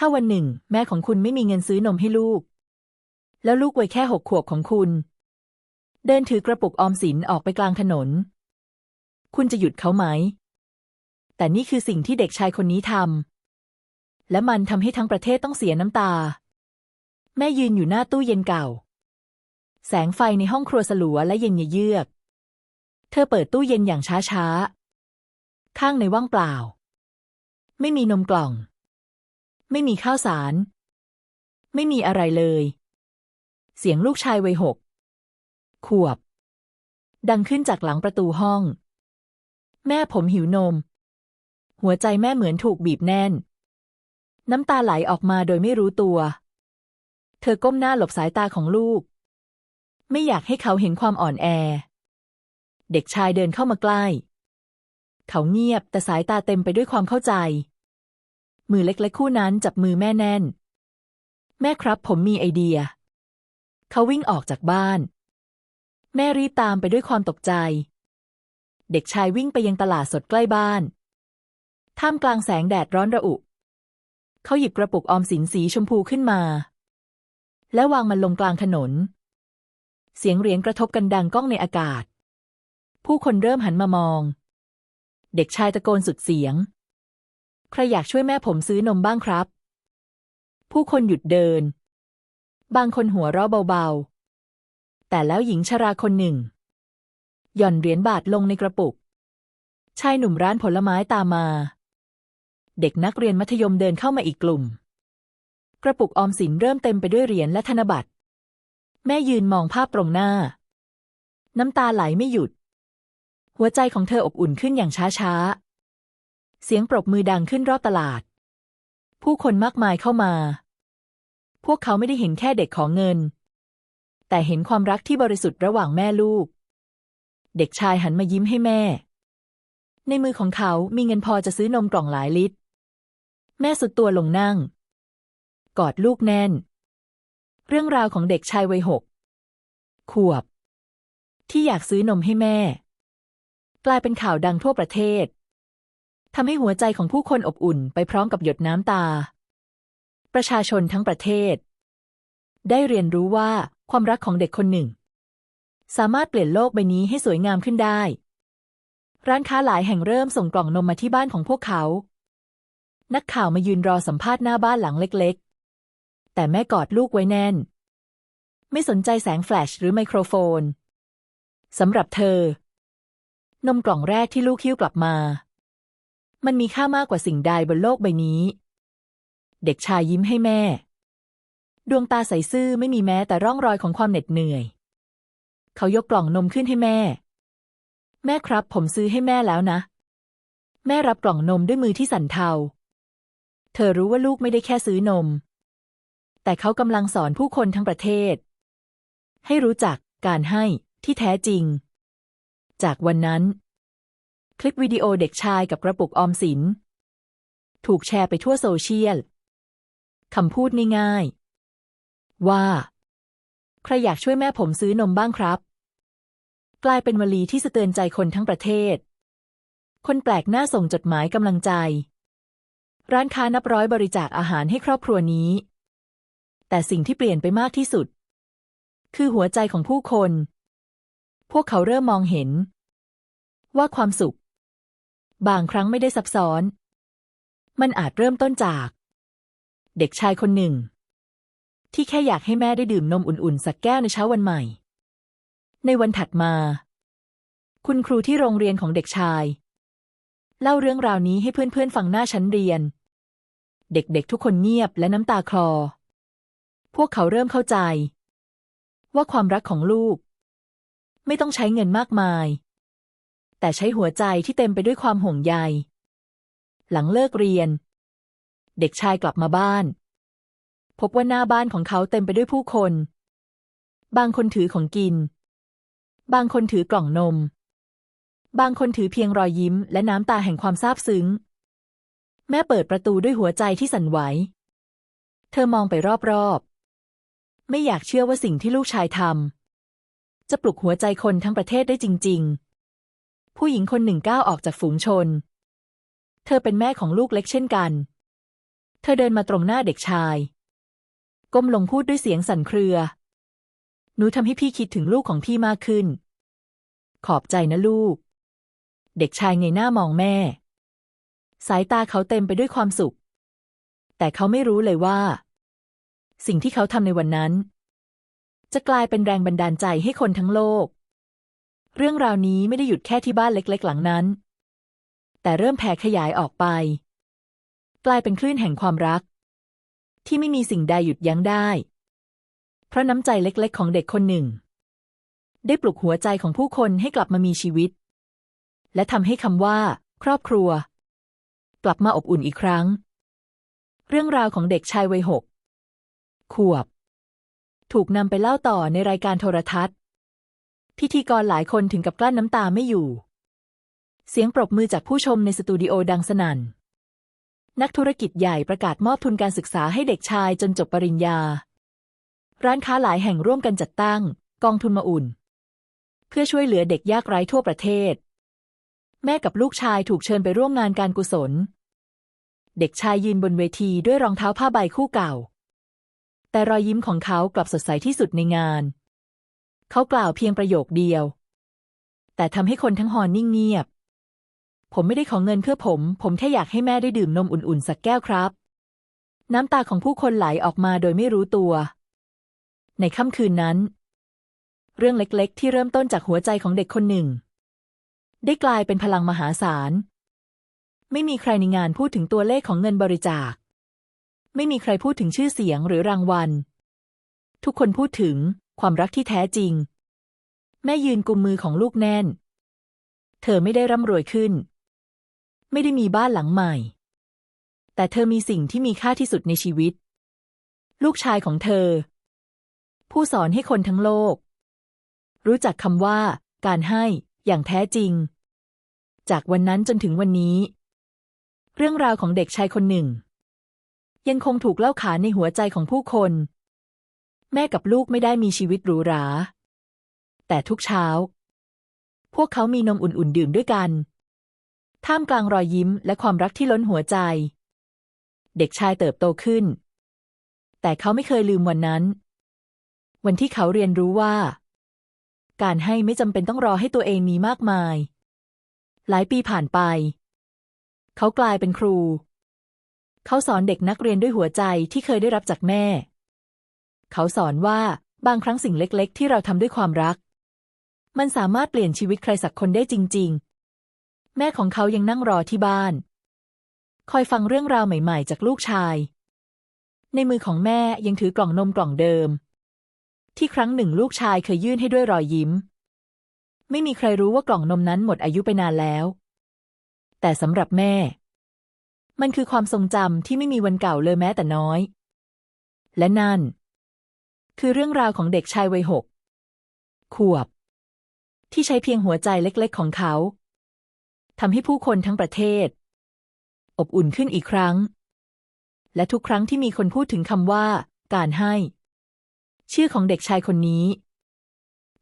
ถ้าวันหนึ่ง แม่ของคุณไม่มีเงินซื้อนมให้ลูก แล้วลูกวัยแค่หกขวบของคุณ เดินถือกระปุกออมสินออกไปกลางถนน คุณจะหยุดเขาไหม แต่นี่คือสิ่งที่เด็กชายคนนี้ทำและมันทำให้ทั้งประเทศต้องเสียน้ำตา แม่ยืนอยู่หน้าตู้เย็นเก่า แสงไฟในห้องครัวสลัวและเย็นเยือก เธอเปิดตู้เย็นอย่างช้าๆข้างในว่างเปล่า ไม่มีนมกล่อง ไม่มีข้าวสาร ไม่มีอะไรเลย เสียงลูกชายวัยหกขวบ ดังขึ้นจากหลังประตูห้อง แม่ผมหิวนม หัวใจแม่เหมือนถูกบีบแน่น น้ำตาไหลออกมาโดยไม่รู้ตัว เธอก้มหน้าหลบสายตาของลูก ไม่อยากให้เขาเห็นความอ่อนแอ เด็กชายเดินเข้ามาใกล้ เขาเงียบแต่สายตาเต็มไปด้วยความเข้าใจ มือเล็กๆคู่นั้นจับมือแม่แน่น แม่ครับผมมีไอเดีย เขาวิ่งออกจากบ้าน แม่รีบตามไปด้วยความตกใจ เด็กชายวิ่งไปยังตลาดสดใกล้บ้าน ท่ามกลางแสงแดดร้อนระอุ เขาหยิบกระปุกออมสินสีชมพูขึ้นมา และวางมันลงกลางถนน เสียงเหรียญกระทบกันดังก้องในอากาศ ผู้คนเริ่มหันมามอง เด็กชายตะโกนสุดเสียง ใครอยากช่วยแม่ผมซื้อนมบ้างครับ ผู้คนหยุดเดิน บางคนหัวเราะเบาๆ แต่แล้วหญิงชราคนหนึ่ง หย่อนเหรียญบาทลงในกระปุก ชายหนุ่มร้านผลไม้ตามมา เด็กนักเรียนมัธยมเดินเข้ามาอีกกลุ่ม กระปุกออมสินเริ่มเต็มไปด้วยเหรียญและธนบัตร แม่ยืนมองภาพตรงหน้า น้ำตาไหลไม่หยุด หัวใจของเธออบอุ่นขึ้นอย่างช้าๆ เสียงปรบมือดังขึ้นรอบตลาด ผู้คนมากมายเข้ามา พวกเขาไม่ได้เห็นแค่เด็กของเงิน แต่เห็นความรักที่บริสุทธิ์ระหว่างแม่ลูก เด็กชายหันมายิ้มให้แม่ ในมือของเขามีเงินพอจะซื้อนมกล่องหลายลิตร แม่สุดตัวลงนั่ง กอดลูกแน่น เรื่องราวของเด็กชายวัยหกขวบ ที่อยากซื้อนมให้แม่ กลายเป็นข่าวดังทั่วประเทศ ทำให้หัวใจของผู้คนอบอุ่นไปพร้อมกับหยดน้ำตา ประชาชนทั้งประเทศ ได้เรียนรู้ว่าความรักของเด็กคนหนึ่ง สามารถเปลี่ยนโลกใบนี้ให้สวยงามขึ้นได้ ร้านค้าหลายแห่งเริ่มส่งกล่องนมมาที่บ้านของพวกเขา นักข่าวมายืนรอสัมภาษณ์หน้าบ้านหลังเล็กๆ แต่แม่กอดลูกไว้แน่น ไม่สนใจแสงแฟลชหรือไมโครโฟนสำหรับเธอนมกล่องแรกที่ลูกคิ้วกลับมา มันมีค่ามากกว่าสิ่งใดบนโลกใบนี้ เด็กชายยิ้มให้แม่ ดวงตาใสซื่อไม่มีแม้แต่ร่องรอยของความเหน็ดเหนื่อย เขายกกล่องนมขึ้นให้แม่ แม่ครับ ผมซื้อให้แม่แล้วนะ แม่รับกล่องนมด้วยมือที่สั่นเทา เธอรู้ว่าลูกไม่ได้แค่ซื้อนม แต่เขากำลังสอนผู้คนทั้งประเทศ ให้รู้จักการให้ที่แท้จริง จากวันนั้น คลิปวิดีโอเด็กชายกับกระปุกออมสิน ถูกแชร์ไปทั่วโซเชียลคำพูดง่ายๆว่า ใครอยากช่วยแม่ผมซื้อนมบ้างครับ กลายเป็นวลีที่สะเตือนใจคนทั้งประเทศ คนแปลกหน้าส่งจดหมายกำลังใจ ร้านค้านับร้อยบริจาคอาหารให้ครอบครัวนี้ แต่สิ่งที่เปลี่ยนไปมากที่สุด คือหัวใจของผู้คน พวกเขาเริ่มมองเห็น ว่าความสุข บางครั้งไม่ได้ซับซ้อน มันอาจเริ่มต้นจาก เด็กชายคนหนึ่ง ที่แค่อยากให้แม่ได้ดื่มนมอุ่นๆ สักแก้วในเช้าวันใหม่ ในวันถัดมา คุณครูที่โรงเรียนของเด็กชาย เล่าเรื่องราวนี้ให้เพื่อนๆฟังหน้าชั้นเรียน เด็กๆทุกคนเงียบและน้ำตาคลอ พวกเขาเริ่มเข้าใจ ว่าความรักของลูก ไม่ต้องใช้เงินมากมาย แต่ใช้หัวใจที่เต็มไปด้วยความห่วงใย หลังเลิกเรียน เด็กชายกลับมาบ้าน พบว่าหน้าบ้านของเขาเต็มไปด้วยผู้คน บางคนถือของกิน บางคนถือกล่องนม บางคนถือเพียงรอยยิ้ม และน้ำตาแห่งความซาบซึ้ง แม่เปิดประตูด้วยหัวใจที่สั่นไหว เธอมองไปรอบๆ ไม่อยากเชื่อว่าสิ่งที่ลูกชายทำจะปลุกหัวใจคนทั้งประเทศได้จริง ๆ ผู้หญิงคนหนึ่งก้าวออกจากฝูงชน เธอเป็นแม่ของลูกเล็กเช่นกัน เธอเดินมาตรงหน้าเด็กชาย ก้มลงพูดด้วยเสียงสั่นเครือ หนูทำให้พี่คิดถึงลูกของพี่มากขึ้น ขอบใจนะลูก เด็กชายเงยหน้ามองแม่ สายตาเขาเต็มไปด้วยความสุข แต่เขาไม่รู้เลยว่า สิ่งที่เขาทำในวันนั้น จะกลายเป็นแรงบันดาลใจให้คนทั้งโลก เรื่องราวนี้ไม่ได้หยุดแค่ที่บ้านเล็กๆ หลังนั้น แต่เริ่มแผ่ขยายออกไป กลายเป็นคลื่นแห่งความรัก ที่ไม่มีสิ่งใดหยุดยั้งได้ เพราะน้ำใจเล็กๆ ของเด็กคนหนึ่ง ได้ปลุกหัวใจของผู้คนให้กลับมามีชีวิต และทำให้คำว่า ครอบครัว กลับมาอบอุ่นอีกครั้ง เรื่องราวของเด็กชายวัยหกขวบ ถูกนำไปเล่าต่อในรายการโทรทัศน์ พิธีกรหลายคนถึงกับกลั้นน้ำตาไม่อยู่ เสียงปรบมือจากผู้ชมในสตูดิโอดังสนั่น นักธุรกิจใหญ่ประกาศมอบทุนการศึกษาให้เด็กชายจนจบปริญญา ร้านค้าหลายแห่งร่วมกันจัดตั้ง กองทุนมาอุ่น เพื่อช่วยเหลือเด็กยากไร้ทั่วประเทศ แม่กับลูกชายถูกเชิญไปร่วมงานการกุศล เด็กชายยืนบนเวทีด้วยรองเท้าผ้าใบคู่เก่า แต่รอยยิ้มของเขากลับสดใสที่สุดในงาน เขากล่าวเพียงประโยคเดียว แต่ทำให้คนทั้งหอนิ่งเงียบ ผมไม่ได้ขอเงินเพื่อผม ผมแค่อยากให้แม่ได้ดื่มนมอุ่นๆ สักแก้วครับ น้ำตาของผู้คนไหลออกมาโดยไม่รู้ตัว ในค่ำคืนนั้น เรื่องเล็กๆ ที่เริ่มต้นจากหัวใจของเด็กคนหนึ่ง ได้กลายเป็นพลังมหาศาล ไม่มีใครในงานพูดถึงตัวเลขของเงินบริจาค ไม่มีใครพูดถึงชื่อเสียงหรือรางวัล ทุกคนพูดถึง ความรักที่แท้จริง แม่ยืนกุมมือของลูกแน่น เธอไม่ได้ร่ำรวยขึ้น ไม่ได้มีบ้านหลังใหม่ แต่เธอมีสิ่งที่มีค่าที่สุดในชีวิต ลูกชายของเธอ ผู้สอนให้คนทั้งโลก รู้จักคำว่า การให้อย่างแท้จริง จากวันนั้นจนถึงวันนี้ เรื่องราวของเด็กชายคนหนึ่ง ยังคงถูกเล่าขานในหัวใจของผู้คน แม่กับลูกไม่ได้มีชีวิตหรูหรา แต่ทุกเช้า พวกเขามีนมอุ่นๆดื่มด้วยกัน ท่ามกลางรอยยิ้มและความรักที่ล้นหัวใจ เด็กชายเติบโตขึ้น แต่เขาไม่เคยลืมวันนั้น วันที่เขาเรียนรู้ว่า การให้ไม่จำเป็นต้องรอให้ตัวเองมีมากมาย หลายปีผ่านไป เขากลายเป็นครู เขาสอนเด็กนักเรียนด้วยหัวใจที่เคยได้รับจากแม่ เขาสอนว่าบางครั้งสิ่งเล็กๆ ที่เราทำด้วยความรัก มันสามารถเปลี่ยนชีวิตใครสักคนได้จริง ๆ แม่ของเขายังนั่งรอที่บ้าน คอยฟังเรื่องราวใหม่ๆ จากลูกชาย ในมือของแม่ยังถือกล่องนมกล่องเดิม ที่ครั้งหนึ่งลูกชายเคยยื่นให้ด้วยรอยยิ้ม ไม่มีใครรู้ว่ากล่องนมนั้นหมดอายุไปนานแล้ว แต่สำหรับแม่ มันคือความทรงจำที่ไม่มีวันเก่าเลยแม้แต่น้อย และนั่น คือเรื่องราวของเด็กชายวัยหกขวบ ที่ใช้เพียงหัวใจเล็กๆของเขาทำให้ผู้คนทั้งประเทศ อบอุ่นขึ้นอีกครั้ง และทุกครั้งที่มีคนพูดถึงคำว่า การให้ ชื่อของเด็กชายคนนี้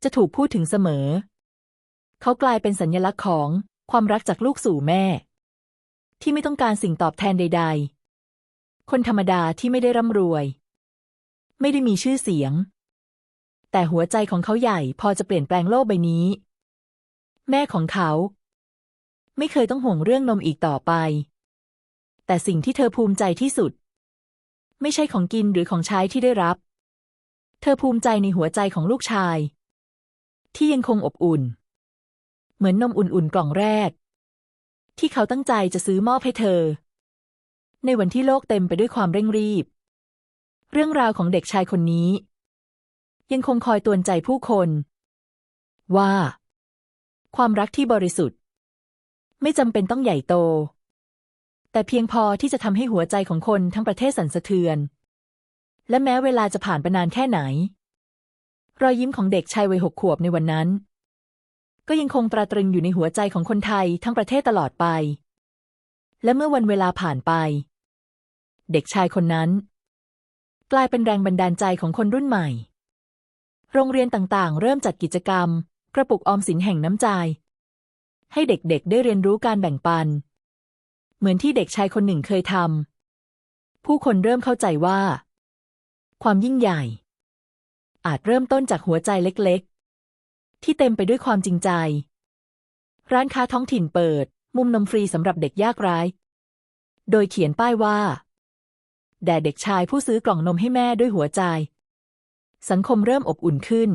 จะถูกพูดถึงเสมอ เขากลายเป็นสัญลักษณ์ของความรักจากลูกสู่แม่ ที่ไม่ต้องการสิ่งตอบแทนใด ๆ คนธรรมดาที่ไม่ได้ร่ำรวย ไม่ได้มีชื่อเสียง แต่หัวใจของเขาใหญ่พอจะเปลี่ยนแปลงโลกใบนี้ แม่ของเขา ไม่เคยต้องห่วงเรื่องนมอีกต่อไป แต่สิ่งที่เธอภูมิใจที่สุด ไม่ใช่ของกินหรือของใช้ที่ได้รับ เธอภูมิใจในหัวใจของลูกชาย ที่ยังคงอบอุ่น เหมือนนมอุ่นๆกล่องแรก ที่เขาตั้งใจจะซื้อมอบให้เธอ ในวันที่โลกเต็มไปด้วยความเร่งรีบ เรื่องราวของเด็กชายคนนี้ ยังคงคอยตวนใจผู้คน ว่า ความรักที่บริสุทธิ์ ไม่จำเป็นต้องใหญ่โต แต่เพียงพอที่จะทำให้หัวใจของคนทั้งประเทศสั่นสะเทือน และแม้เวลาจะผ่านไปนานแค่ไหน รอยยิ้มของเด็กชายวัยหกขวบในวันนั้น ก็ยังคงตราตรึงอยู่ในหัวใจของคนไทยทั้งประเทศตลอดไป และเมื่อวันเวลาผ่านไป เด็กชายคนนั้น กลายเป็นแรงบันดาลใจของคนรุ่นใหม่ โรงเรียนต่างๆ เริ่มจัดกิจกรรม กระปุกออมสินแห่งน้ำใจ ให้เด็กๆ ได้เรียนรู้การแบ่งปัน เหมือนที่เด็กชายคนหนึ่งเคยทำผู้คนเริ่มเข้าใจว่า ความยิ่งใหญ่ อาจเริ่มต้นจากหัวใจเล็กๆ ที่เต็มไปด้วยความจริงใจ ร้านค้าท้องถิ่นเปิด มุมนมฟรีสำหรับเด็กยากไร้ โดยเขียนป้ายว่า แด่เด็กชายผู้ซื้อกล่องนมให้แม่ด้วยหัวใจ สังคมเริ่มอบอุ่นขึ้น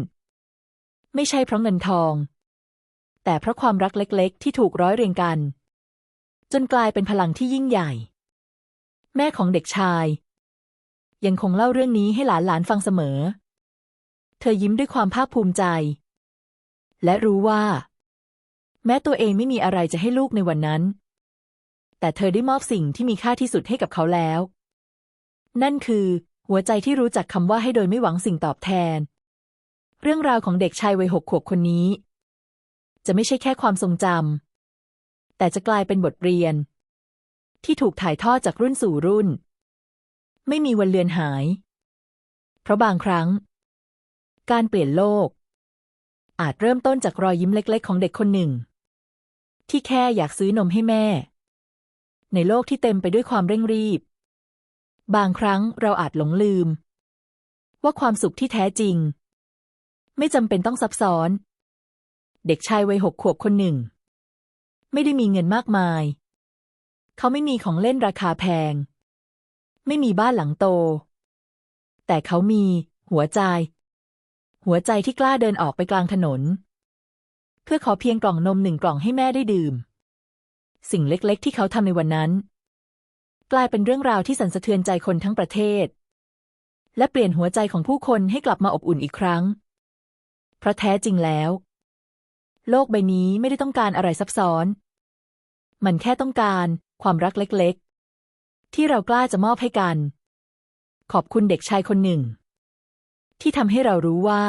ไม่ใช่เพราะเงินทอง แต่เพราะความรักเล็กๆ ที่ถูกร้อยเรียงกัน จนกลายเป็นพลังที่ยิ่งใหญ่ แม่ของเด็กชาย ยังคงเล่าเรื่องนี้ให้หลานๆฟังเสมอ เธอยิ้มด้วยความภาคภูมิใจ และรู้ว่า แม้ตัวเองไม่มีอะไรจะให้ลูกในวันนั้น แต่เธอได้มอบสิ่งที่มีค่าที่สุดให้กับเขาแล้ว นั่นคือ หัวใจที่รู้จักคำว่าให้โดยไม่หวังสิ่งตอบแทน เรื่องราวของเด็กชายวัยหกขวบคนนี้ จะไม่ใช่แค่ความทรงจำแต่จะกลายเป็นบทเรียน ที่ถูกถ่ายทอดจากรุ่นสู่รุ่น ไม่มีวันเลือนหาย เพราะบางครั้ง การเปลี่ยนโลก อาจเริ่มต้นจากรอยยิ้มเล็ก ๆ ของเด็กคนหนึ่ง ที่แค่อยากซื้อนมให้แม่ ในโลกที่เต็มไปด้วยความเร่งรีบ บางครั้งเราอาจหลงลืม ว่าความสุขที่แท้จริง ไม่จำเป็นต้องซับซ้อน เด็กชายวัยหกขวบคนหนึ่ง ไม่ได้มีเงินมากมาย เขาไม่มีของเล่นราคาแพง ไม่มีบ้านหลังโต แต่เขามีหัวใจ หัวใจที่กล้าเดินออกไปกลางถนน เพื่อขอเพียงกล่องนมหนึ่งกล่องให้แม่ได้ดื่ม สิ่งเล็กๆ ที่เขาทำในวันนั้น กลายเป็นเรื่องราวที่สั่นสะเทือนใจคนทั้งประเทศ และเปลี่ยนหัวใจของผู้คนให้กลับมาอบอุ่นอีกครั้ง เพราะแท้จริงแล้ว โลกใบนี้ไม่ได้ต้องการอะไรซับซ้อน มันแค่ต้องการความรักเล็กๆ ที่เรากล้าจะมอบให้กัน ขอบคุณเด็กชายคนหนึ่ง ที่ทำให้เรารู้ว่า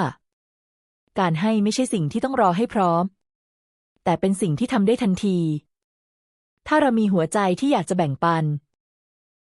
การให้ไม่ใช่สิ่งที่ต้องรอให้พร้อม แต่เป็นสิ่งที่ทำได้ทันที ถ้าเรามีหัวใจที่อยากจะแบ่งปัน